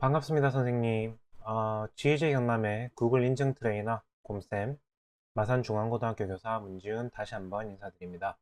반갑습니다, 선생님. 어, GJ 경남의 구글 인증 트레이너 곰쌤, 마산중앙고등학교 교사 문지은 다시 한번 인사드립니다.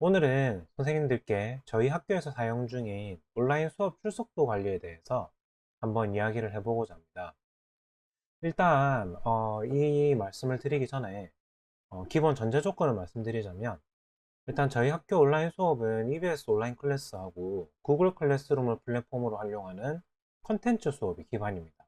오늘은 선생님들께 저희 학교에서 사용 중인 온라인 수업 출석도 관리에 대해서 한번 이야기를 해보고자 합니다. 일단 어, 이 말씀을 드리기 전에 어, 기본 전제 조건을 말씀드리자면 일단 저희 학교 온라인 수업은 EBS 온라인 클래스하고 구글 클래스룸을 플랫폼으로 활용하는 컨텐츠 수업이 기반입니다.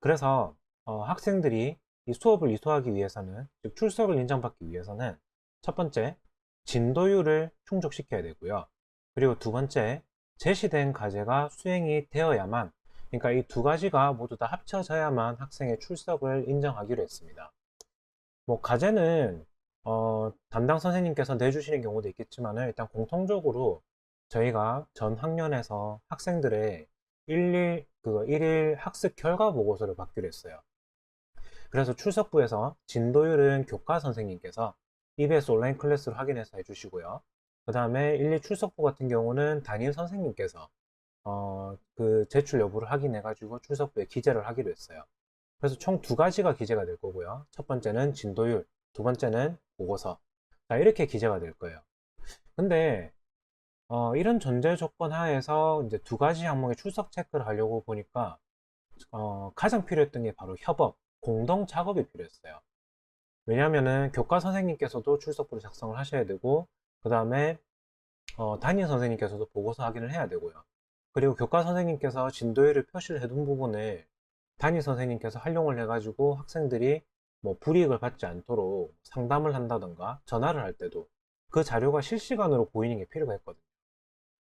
그래서 어, 학생들이 이 수업을 이수하기 위해서는 즉 출석을 인정받기 위해서는 첫 번째 진도율을 충족시켜야 되고요. 그리고 두 번째 제시된 과제가 수행이 되어야만 그러니까 이 두 가지가 모두 다 합쳐져야만 학생의 출석을 인정하기로 했습니다. 뭐 과제는 어, 담당 선생님께서 내주시는 경우도 있겠지만 일단 공통적으로 저희가 전 학년에서 학생들의 일일 그거 일일 학습 결과 보고서를 받기로 했어요. 그래서 출석부에서 진도율은 교과 선생님께서 EBS 온라인 클래스로 확인해서 해주시고요. 그 다음에 일일 출석부 같은 경우는 담임 선생님께서 어, 그 제출 여부를 확인해가지고 출석부에 기재를 하기로 했어요. 그래서 총 두 가지가 기재가 될 거고요. 첫 번째는 진도율, 두 번째는 보고서. 자, 이렇게 기재가 될 거예요. 근데 어, 이런 전제 조건 하에서 이제 두 가지 항목의 출석 체크를 하려고 보니까 어, 가장 필요했던 게 바로 협업, 공동 작업이 필요했어요. 왜냐하면은 교과 선생님께서도 출석부를 작성을 하셔야 되고 그 다음에 어, 담임 선생님께서도 보고서 확인을 해야 되고요. 그리고 교과 선생님께서 진도율을 표시를 해둔 부분을 담임 선생님께서 활용을 해가지고 학생들이 뭐 불이익을 받지 않도록 상담을 한다던가 전화를 할 때도 그 자료가 실시간으로 보이는 게 필요가 했거든요.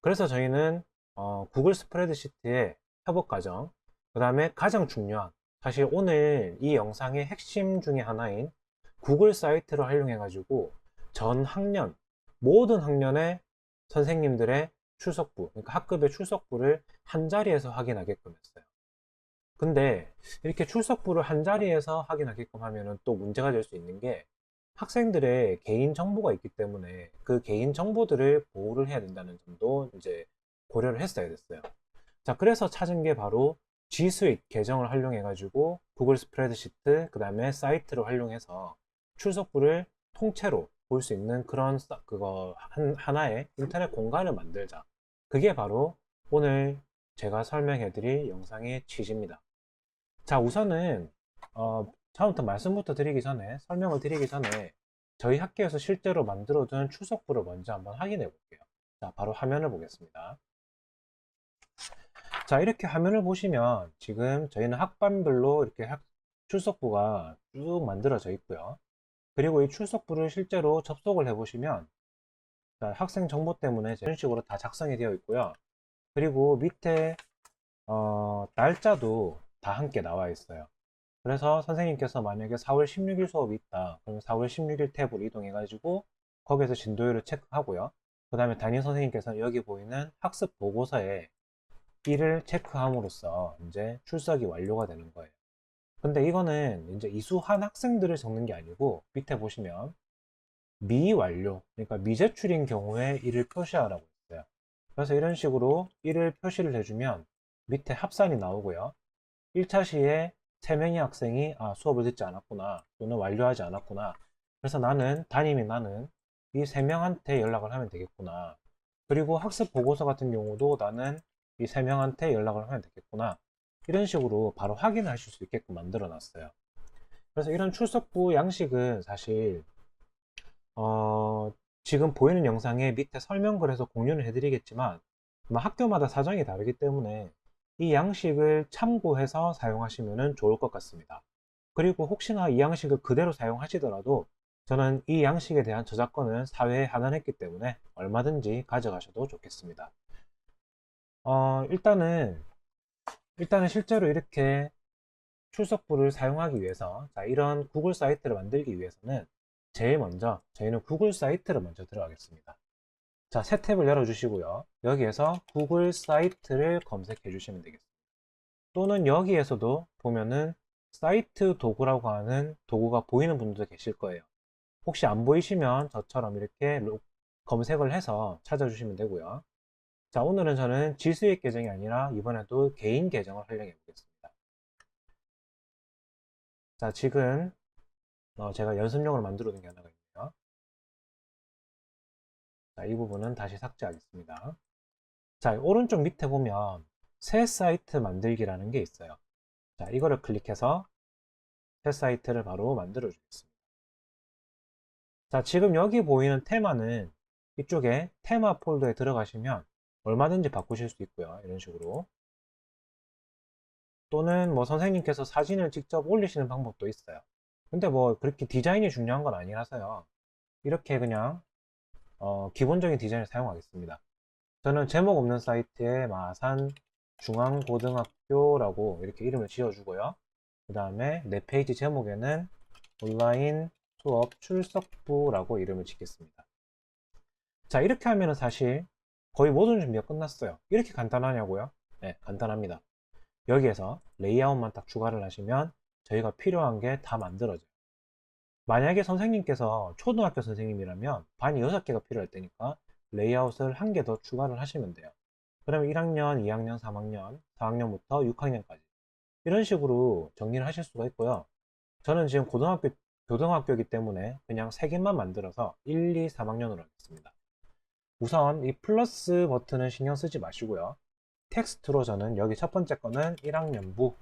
그래서 저희는 어, 구글 스프레드시트의 협업 과정, 그 다음에 가장 중요한 사실 오늘 이 영상의 핵심 중에 하나인 구글 사이트를 활용해 가지고 전 학년 모든 학년의 선생님들의 출석부, 그러니까 학급의 출석부를 한 자리에서 확인하게끔 했어요. 근데 이렇게 출석부를 한 자리에서 확인하게끔 하면은 또 문제가 될 수 있는 게 학생들의 개인 정보가 있기 때문에 그 개인 정보들을 보호를 해야 된다는 점도 이제 고려를 했어야 됐어요. 자, 그래서 찾은 게 바로 G Suite 계정을 활용해 가지고 구글 스프레드시트 그 다음에 사이트를 활용해서 출석부를 통째로 볼 수 있는 그런 그거 한, 하나의 인터넷 공간을 만들자. 그게 바로 오늘 제가 설명해 드릴 영상의 취지입니다. 자, 우선은 어, 처음부터 말씀부터 드리기 전에 설명을 드리기 전에 저희 학교에서 실제로 만들어둔 출석부를 먼저 한번 확인해 볼게요. 자, 바로 화면을 보겠습니다. 자, 이렇게 화면을 보시면 지금 저희는 학반별로 이렇게 학, 출석부가 쭉 만들어져 있고요. 그리고 이 출석부를 실제로 접속을 해 보시면 학생 정보 때문에 이런 식으로 다 작성이 되어 있고요. 그리고 밑에 어, 날짜도 다 함께 나와 있어요. 그래서 선생님께서 만약에 4월 16일 수업이 있다. 그러면 4월 16일 탭으로 이동해 가지고 거기에서 진도율을 체크하고요. 그 다음에 담임 선생님께서는 여기 보이는 학습 보고서에 이를 체크함으로써 이제 출석이 완료가 되는 거예요. 근데 이거는 이제 이수한 학생들을 적는 게 아니고 밑에 보시면 미완료, 그러니까 미제출인 경우에 이를 표시하라고 했어요. 그래서 이런 식으로 이를 표시를 해주면 밑에 합산이 나오고요. 1차 시에 3명의 학생이 아, 수업을 듣지 않았구나 또는 완료하지 않았구나. 그래서 나는 담임이 나는 이 3명한테 연락을 하면 되겠구나. 그리고 학습 보고서 같은 경우도 나는 이 3명한테 연락을 하면 되겠구나. 이런 식으로 바로 확인을 하실 수 있게끔 만들어 놨어요. 그래서 이런 출석부 양식은 사실 어, 지금 보이는 영상에 밑에 설명글에서 공유를 해드리겠지만 학교마다 사정이 다르기 때문에 이 양식을 참고해서 사용하시면 좋을 것 같습니다. 그리고 혹시나 이 양식을 그대로 사용하시더라도 저는 이 양식에 대한 저작권은 사회에 한원했기 때문에 얼마든지 가져가셔도 좋겠습니다. 어, 일단은 일단은 실제로 이렇게 출석부를 사용하기 위해서 자, 이런 구글 사이트를 만들기 위해서는 제일 먼저 저희는 구글 사이트를 먼저 들어가겠습니다. 자, 새 탭을 열어주시고요. 여기에서 구글 사이트를 검색해 주시면 되겠습니다. 또는 여기에서도 보면은 사이트 도구라고 하는 도구가 보이는 분들도 계실 거예요. 혹시 안 보이시면 저처럼 이렇게 검색을 해서 찾아주시면 되고요. 자, 오늘은 저는 지수익 계정이 아니라 이번에도 개인 계정을 활용해 보겠습니다. 자, 지금 어, 제가 연습용으로 만들어 놓은 게 하나가 있네요. 자, 이 부분은 다시 삭제하겠습니다. 자, 오른쪽 밑에 보면 새 사이트 만들기라는 게 있어요. 자, 이거를 클릭해서 새 사이트를 바로 만들어 주겠습니다. 자, 지금 여기 보이는 테마는 이쪽에 테마 폴더에 들어가시면 얼마든지 바꾸실 수 있고요. 이런 식으로. 또는 뭐 선생님께서 사진을 직접 올리시는 방법도 있어요. 근데 뭐 그렇게 디자인이 중요한 건 아니라서요. 이렇게 그냥 어, 기본적인 디자인을 사용하겠습니다. 저는 제목 없는 사이트에 마산 중앙고등학교라고 이렇게 이름을 지어주고요. 그 다음에 내 페이지 제목에는 온라인 수업 출석부라고 이름을 짓겠습니다. 자, 이렇게 하면은 사실 거의 모든 준비가 끝났어요. 이렇게 간단하냐고요? 네, 간단합니다. 여기에서 레이아웃만 딱 추가를 하시면 저희가 필요한 게 다 만들어져요. 만약에 선생님께서 초등학교 선생님이라면 반이 6개가 필요할 때니까 레이아웃을 한 개 더 추가를 하시면 돼요. 그러면 1학년, 2학년, 3학년, 4학년부터 6학년까지 이런 식으로 정리를 하실 수가 있고요. 저는 지금 고등학교, 교등학교이기 때문에 그냥 3개만 만들어서 1, 2, 3학년으로 하겠습니다. 우선 이 플러스 버튼은 신경 쓰지 마시고요. 텍스트로 저는 여기 첫 번째 거는 1학년부,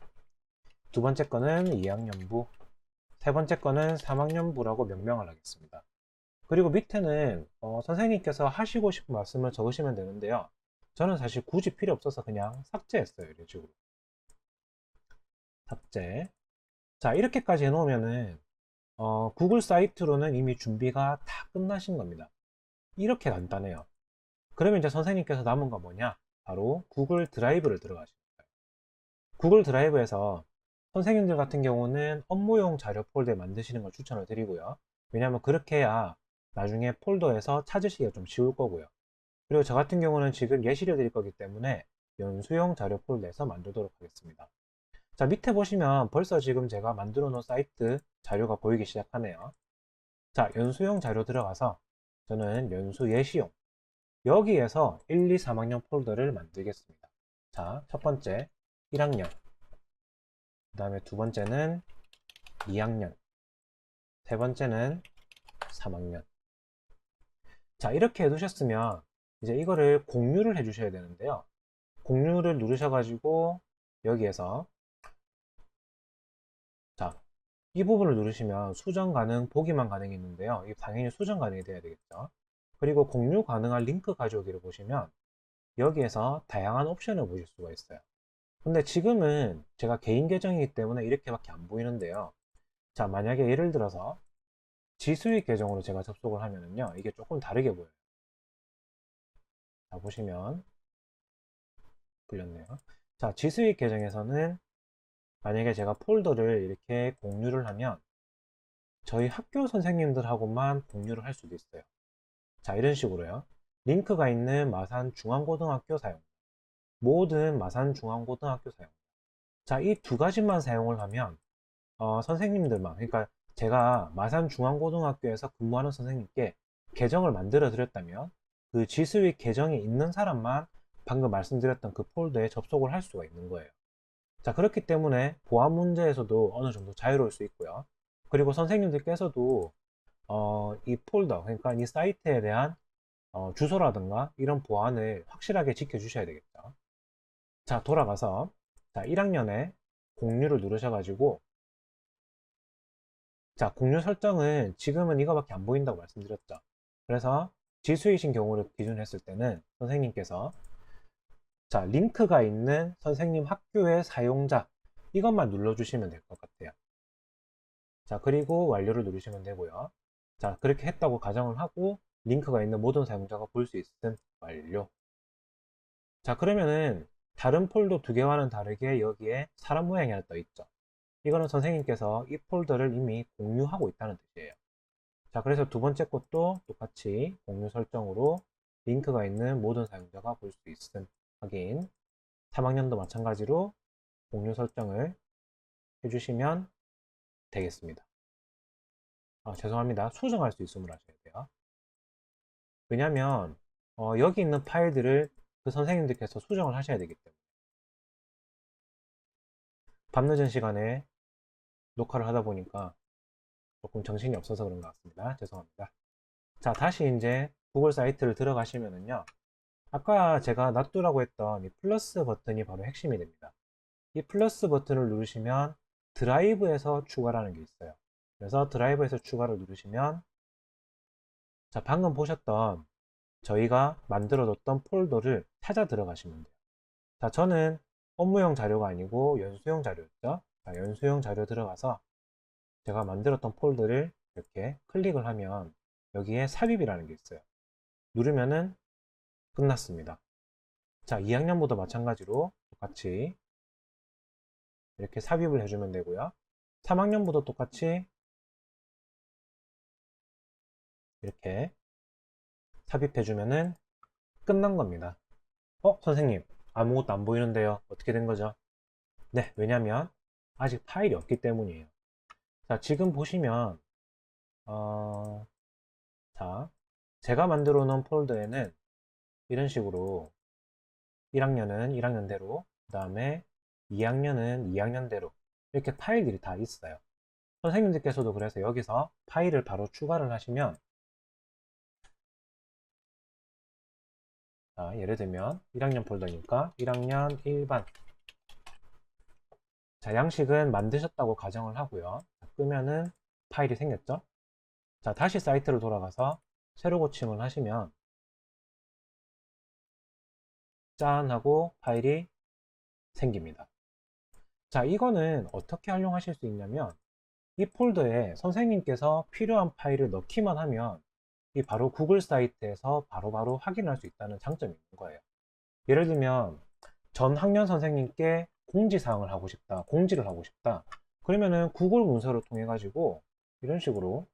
두 번째 거는 2학년부, 세 번째 거는 3학년부라고 명명을 하겠습니다. 그리고 밑에는 어, 선생님께서 하시고 싶은 말씀을 적으시면 되는데요. 저는 사실 굳이 필요 없어서 그냥 삭제했어요. 이런 식으로. 삭제. 자, 이렇게까지 해놓으면은 어, 구글 사이트로는 이미 준비가 다 끝나신 겁니다. 이렇게 간단해요. 그러면 이제 선생님께서 남은 건 뭐냐? 바로 구글 드라이브를 들어가시는 거예요. 구글 드라이브에서 선생님들 같은 경우는 업무용 자료 폴더에 만드시는 걸 추천을 드리고요. 왜냐하면 그렇게 해야 나중에 폴더에서 찾으시기가 좀 쉬울 거고요. 그리고 저 같은 경우는 지금 예시를 드릴 거기 때문에 연수용 자료 폴더에서 만들도록 하겠습니다. 자, 밑에 보시면 벌써 지금 제가 만들어 놓은 사이트 자료가 보이기 시작하네요. 자, 연수용 자료 들어가서 저는 연수 예시용 여기에서 1, 2, 3학년 폴더를 만들겠습니다. 자, 첫 번째 1학년 그 다음에 두 번째는 2학년 세 번째는 3학년. 자 이렇게 해두셨으면 이제 이거를 공유를 해 주셔야 되는데요. 공유를 누르셔 가지고 여기에서 자 이 부분을 누르시면 수정 가능 보기만 가능이 있는데요. 이 당연히 수정 가능이 돼야 되겠죠. 그리고 공유 가능한 링크 가져오기를 보시면 여기에서 다양한 옵션을 보실 수가 있어요 근데 지금은 제가 개인 계정이기 때문에 이렇게밖에 안 보이는데요. 자 만약에 예를 들어서 지수익 계정으로 제가 접속을 하면은요 이게 조금 다르게 보여요. 자 보시면 풀렸네요. 자 지수익 계정에서는 만약에 제가 폴더를 이렇게 공유를 하면 저희 학교 선생님들하고만 공유를 할 수도 있어요. 자 이런 식으로요. 링크가 있는 마산 중앙고등학교 사용 모든 마산 중앙고등학교 사용. 자이 두 가지만 사용을 하면 어, 선생님들만 그러니까 제가 마산 중앙고등학교에서 근무하는 선생님께 계정을 만들어 드렸다면 그 지수익 계정이 있는 사람만 방금 말씀드렸던 그 폴더에 접속을 할 수가 있는 거예요. 자 그렇기 때문에 보안 문제에서도 어느 정도 자유로울 수 있고요. 그리고 선생님들께서도 어, 이 폴더 그러니까 이 사이트에 대한 어, 주소라든가 이런 보안을 확실하게 지켜 주셔야 되겠죠 자 돌아가서 자 1학년에 공유를 누르셔가지고 자 공유 설정은 지금은 이거밖에 안 보인다고 말씀드렸죠. 그래서 지수이신 경우를 기준으로 했을 때는 선생님께서 자 링크가 있는 선생님 학교의 사용자 이것만 눌러주시면 될 것 같아요. 자 그리고 완료를 누르시면 되고요. 자 그렇게 했다고 가정을 하고 링크가 있는 모든 사용자가 볼 수 있음 완료. 자 그러면은 다른 폴더 두 개와는 다르게 여기에 사람 모양이 하나 떠 있죠. 이거는 선생님께서 이 폴더를 이미 공유하고 있다는 뜻이에요. 자 그래서 두 번째 것도 똑같이 공유 설정으로 링크가 있는 모든 사용자가 볼 수 있음. 확인. 3학년도 마찬가지로 공유 설정을 해주시면 되겠습니다. 아, 죄송합니다. 수정할 수 있음을 하셔야 돼요. 왜냐면 어, 여기 있는 파일들을 그 선생님들께서 수정을 하셔야 되기 때문에. 밤늦은 시간에 녹화를 하다 보니까 조금 정신이 없어서 그런 것 같습니다. 죄송합니다. 자, 다시 이제 구글 사이트를 들어가시면은요. 아까 제가 놔두라고 했던 이 플러스 버튼이 바로 핵심이 됩니다. 이 플러스 버튼을 누르시면 드라이브에서 추가라는 게 있어요. 그래서 드라이브에서 추가를 누르시면 자, 방금 보셨던 저희가 만들어 뒀던 폴더를 찾아 들어가시면 돼요. 자, 저는 업무용 자료가 아니고 연수용 자료였죠. 자, 연수용 자료 들어가서 제가 만들었던 폴더를 이렇게 클릭을 하면 여기에 삽입이라는 게 있어요. 누르면은 끝났습니다. 자, 2학년보다 마찬가지로 똑같이 이렇게 삽입을 해주면 되고요. 3학년보다 똑같이 이렇게 삽입해 주면은 끝난 겁니다. 어, 선생님, 아무것도 안 보이는데요. 어떻게 된 거죠? 네, 왜냐면 아직 파일이 없기 때문이에요. 자, 지금 보시면, 어, 자, 제가 만들어 놓은 폴더에는 이런 식으로 1학년은 1학년대로, 그 다음에 2학년은 2학년대로 이렇게 파일들이 다 있어요. 선생님들께서도 그래서 여기서 파일을 바로 추가를 하시면 자, 예를 들면 1학년 폴더니까 1학년 1반 자, 양식은 만드셨다고 가정을 하고요. 자, 끄면은 파일이 생겼죠? 자, 다시 사이트로 돌아가서 새로 고침을 하시면 짠 하고 파일이 생깁니다. 자, 이거는 어떻게 활용하실 수 있냐면 이 폴더에 선생님께서 필요한 파일을 넣기만 하면 이 바로 구글 사이트에서 바로바로 바로 확인할 수 있다는 장점이 있는 거예요. 예를 들면 전 학년 선생님께 공지사항을 하고 싶다, 공지를 하고 싶다. 그러면은 구글 문서를 통해 가지고 이런 식으로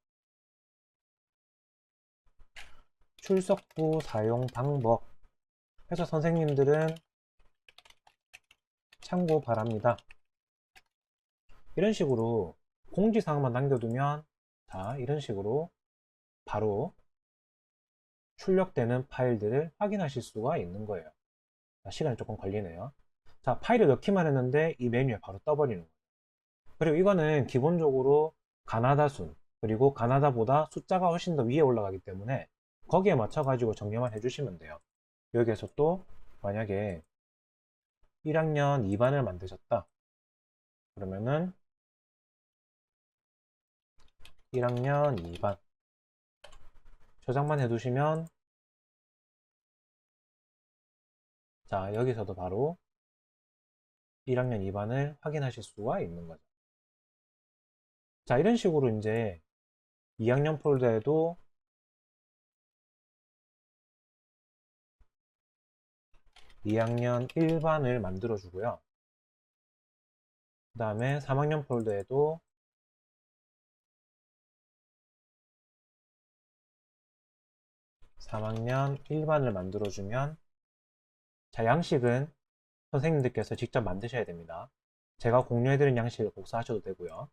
출석부 사용 방법 해서 선생님들은 참고 바랍니다. 이런 식으로 공지사항만 남겨두면 자 이런 식으로 바로 출력되는 파일들을 확인하실 수가 있는 거예요. 시간이 조금 걸리네요. 자, 파일을 넣기만 했는데 이 메뉴에 바로 떠버리는 거예요. 그리고 이거는 기본적으로 가나다 순, 그리고 가나다보다 숫자가 훨씬 더 위에 올라가기 때문에 거기에 맞춰가지고 정리만 해주시면 돼요. 여기에서 또 만약에 1학년 2반을 만드셨다. 그러면은 1학년 2반 저장만 해두시면 자 여기서도 바로 1학년 2반을 확인하실 수가 있는 거죠. 자 이런 식으로 이제 2학년 폴더에도 (2학년 1반을) 만들어 주고요. 그 다음에 3학년 폴더에도 3학년 1반을 만들어주면 자 양식은 선생님들께서 직접 만드셔야 됩니다. 제가 공유해드린 양식을 복사하셔도 되고요.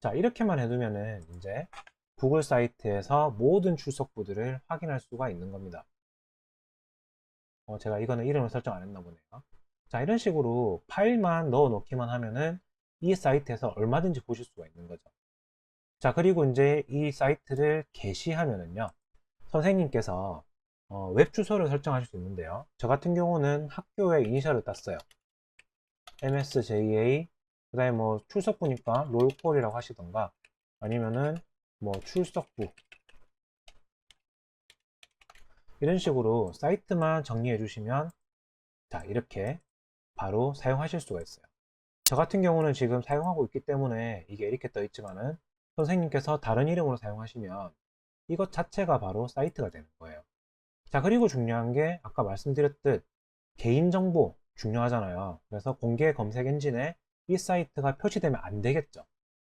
자 이렇게만 해두면은 이제 구글 사이트에서 모든 출석부들을 확인할 수가 있는 겁니다. 어, 제가 이거는 이름을 설정 안 했나 보네요. 자 이런 식으로 파일만 넣어 놓기만 하면은 이 사이트에서 얼마든지 보실 수가 있는 거죠. 자 그리고 이제 이 사이트를 게시하면은요 선생님께서 어, 웹 주소를 설정하실 수 있는데요. 저 같은 경우는 학교의 이니셜을 땄어요. MSJA 그 다음에 뭐 출석부니까 롤콜이라고 하시던가 아니면은 뭐 출석부 이런 식으로 사이트만 정리해 주시면 자 이렇게 바로 사용하실 수가 있어요. 저 같은 경우는 지금 사용하고 있기 때문에 이게 이렇게 떠 있지만은 선생님께서 다른 이름으로 사용하시면 이것 자체가 바로 사이트가 되는 거예요. 자, 그리고 중요한 게 아까 말씀드렸듯 개인정보 중요하잖아요. 그래서 공개 검색 엔진에 이 사이트가 표시되면 안 되겠죠.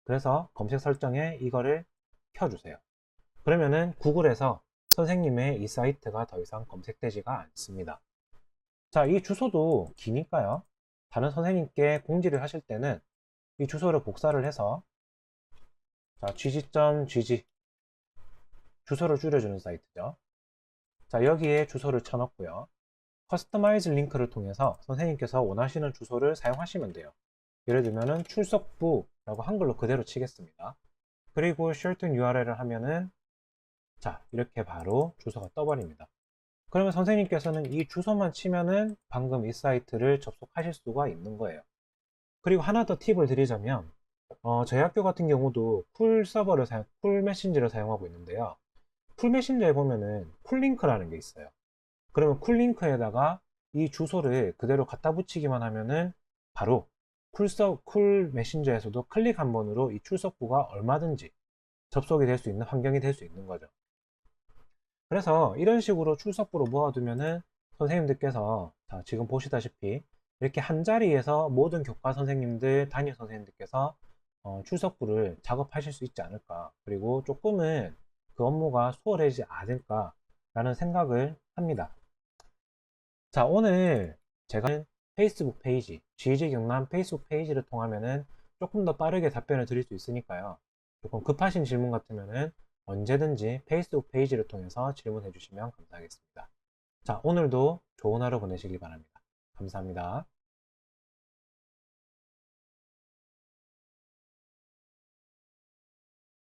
그래서 검색 설정에 이거를 켜주세요. 그러면은 구글에서 선생님의 이 사이트가 더 이상 검색되지가 않습니다. 자, 이 주소도 기니까요. 다른 선생님께 공지를 하실 때는 이 주소를 복사를 해서 자, gg.gg 주소를 줄여주는 사이트죠. 자, 여기에 주소를 쳐넣고요. 커스터마이즈 링크를 통해서 선생님께서 원하시는 주소를 사용하시면 돼요. 예를 들면은 출석부라고 한글로 그대로 치겠습니다. 그리고 shorten URL을 하면은 자 이렇게 바로 주소가 떠버립니다. 그러면 선생님께서는 이 주소만 치면은 방금 이 사이트를 접속하실 수가 있는 거예요. 그리고 하나 더 팁을 드리자면 어, 저희 학교 같은 경우도 쿨 서버를 사용, 쿨 메신저를 사용하고 있는데요. 쿨 메신저에 보면은 쿨링크라는 게 있어요. 그러면 쿨링크에다가 이 주소를 그대로 갖다 붙이기만 하면은 바로 쿨서, 쿨 메신저에서도 클릭 한 번으로 이 출석부가 얼마든지 접속이 될 수 있는 환경이 될 수 있는 거죠. 그래서 이런 식으로 출석부로 모아두면은 선생님들께서 자, 지금 보시다시피 이렇게 한 자리에서 모든 교과 선생님들, 담임 선생님들께서 어, 출석부를 작업하실 수 있지 않을까. 그리고 조금은 그 업무가 수월해지지 않을까라는 생각을 합니다. 자, 오늘 제가 페이스북 페이지, GJ 경남 페이스북 페이지를 통하면은 조금 더 빠르게 답변을 드릴 수 있으니까요. 조금 급하신 질문 같으면은 언제든지 페이스북 페이지를 통해서 질문해 주시면 감사하겠습니다. 자, 오늘도 좋은 하루 보내시길 바랍니다. 감사합니다.